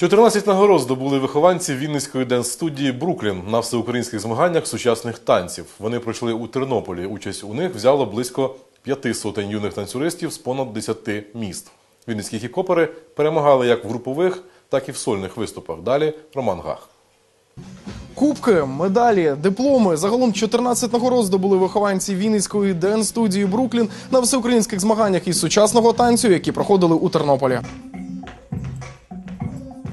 14 нагород здобули вихованці Вінницької денс-студії Бруклін на всеукраїнських змаганнях сучасних танців. Вони пройшли у Тернополі. Участь у них взяло близько п'яти сотень юних танцюристів з понад 10 міст. Вінницькі хіп-хопери перемагали як в групових, так і в сольних виступах. Далі Роман Гах. Кубки, медалі, дипломи. Загалом 14 нагород здобули вихованці Вінницької ден-студії Бруклін на всеукраїнських змаганнях із сучасного танцю, які проходили у Тернополі.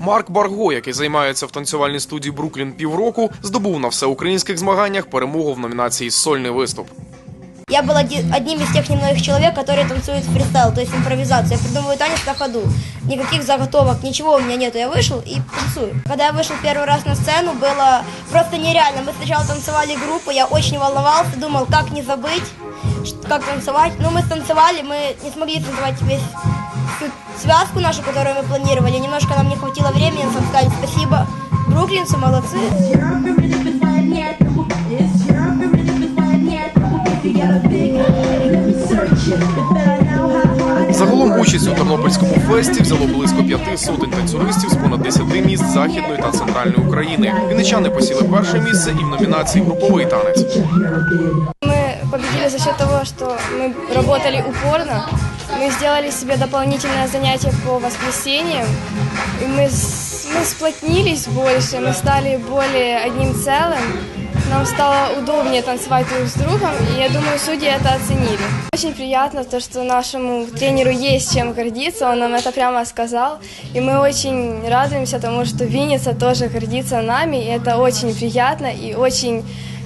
Марк Барго, який займається в танцювальній студії Бруклін півроку, здобув на всеукраїнських змаганнях перемогу в номінації Сольний виступ. Я был оди- одним из тех немногих человек, которые танцуют фристайл, то есть импровизацию. Я придумываю танец на ходу. Никаких заготовок, ничего у меня нету. Я вышел и танцую. Когда я вышел первый раз на сцену, было просто нереально. Мы сначала танцевали группу, я очень волновался, думал, как не забыть, ш- как танцевать. Но мы станцевали, мы не смогли танцевать весь всю связку нашу, которую мы планировали. Немножко нам не хватило времени, нам сказали спасибо. Бруклинцы молодцы. Загалом участь у Тернопільському фесті взяло близько п'яти сотень танцюристів з понад 10 міст західної та центральної України. Вінничани посіли перше місце і в номінації Груповий танець. Мы победили за счет того, что мы работали упорно. Мы сделали себе дополнительное занятие по воскресеньям. И мы, с- мы сплотнились больше, мы стали более одним целым. Нам стало удобнее танцевать друг с другом, и я думаю, судьи это оценили. Очень приятно то, что нашему тренеру есть чем гордиться, он нам это прямо сказал. И мы очень радуемся тому, что Винница тоже гордится нами, и это очень приятно и очень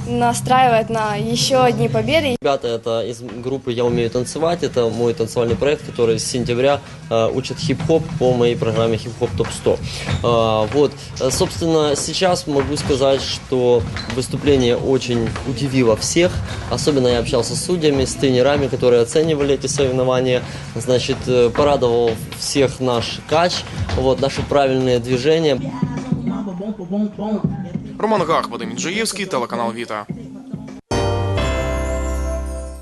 настраивает на еще одни победы. Ребята, это из группы «Я умею танцевать». Это мой танцевальный проект, который с сентября э, учит хип-хоп по моей программе «Хип-хоп топ-100». А, вот, Э, собственно, сейчас могу сказать, что выступление очень удивило всех. Особенно я общался с судьями, с тренерами, которые оценивали эти соревнования. Значит, э, порадовал всех наш кач, вот, наши правильные движения. Роман Гах, Вадим Інжиєвський, телеканал Віта.